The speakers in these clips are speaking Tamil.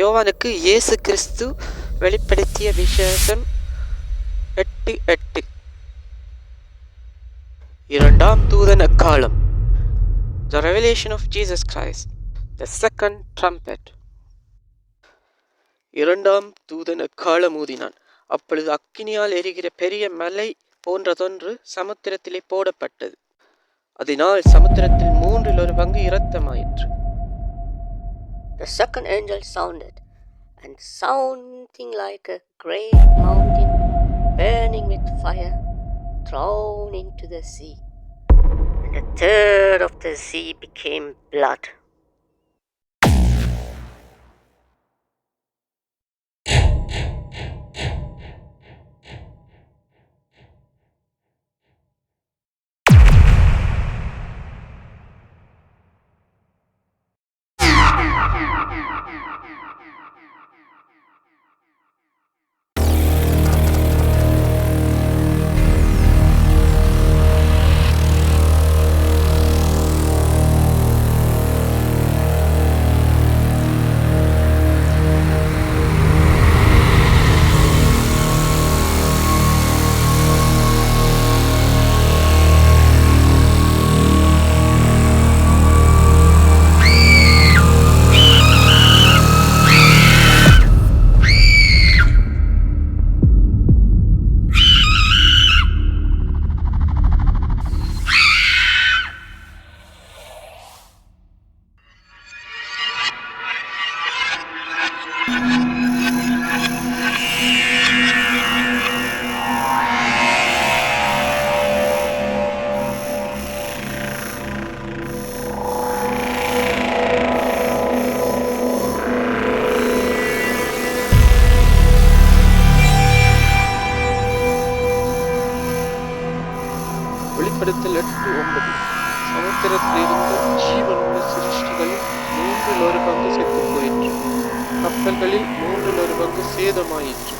யோவானுக்கு இயேசு கிறிஸ்து வெளிப்படுத்திய விசேஷம் எட்டு எட்டு. இரண்டாம் தூதன் அக்காலம் the revelation of Jesus Christ the second trumpet இரண்டாம் தூதன் அக்காலம் ஊதினான். அப்பொழுது அக்கினியால் எரிகிற பெரிய மலை போன்றதொன்று சமுத்திரத்திலே போடப்பட்டது. அதனால் சமுத்திரத்தில் மூன்றில் ஒரு பங்கு இரத்தமாயிற்று. The second angel sounded, and sounding like a great mountain burning with fire thrown into the sea. And a third of the sea became blood. வெளிப்படுத்தல் எட்டு ஒன்பது. சமுத்திரத்திலிருந்து ஜீவனுள்ள சிருஷ்டிகளில் மூன்றில் ஒரு பங்கு செத்து போயிற்று. கப்பல்களில் மூன்றில் ஒரு பங்கு சேதமாயிற்று.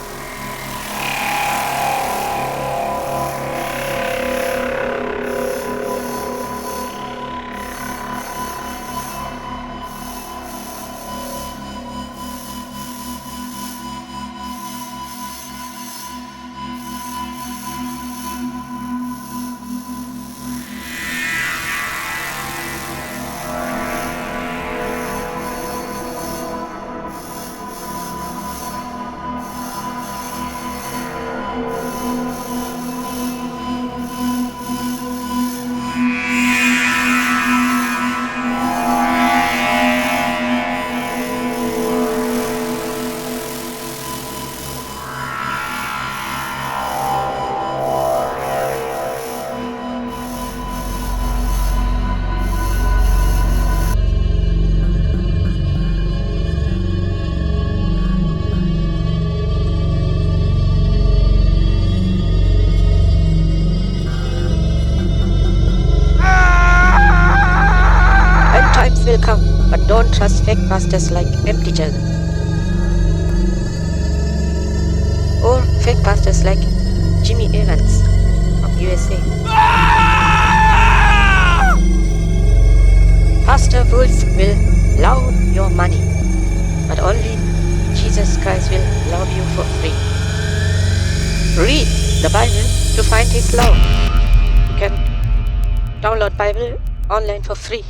Will come, but don't trust fake pastors like empty children. Or fake pastors like Jimmy Evans of USA. Pastor fools will love your money, but only Jesus Christ will love you for free. Read the Bible to find His love. You can download Bible online for free.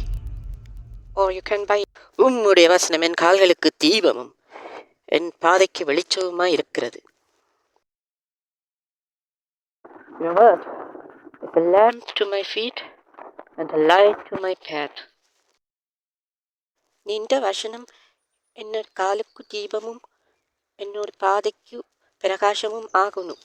or you can buy உம்முடைய வசனம் என் கால்களுக்கு தீபமும் என் பாதைக்கு வெளிச்சவுமாய் இருக்கிறது Your word is a lamp to my feet and a light to my path. നിന്റെ വചനം എന്നൊരു കാലുക്കു ദീപവും എന്നൊരു പാതയ്ക്കു പ്രകാശവും ആകുന്നു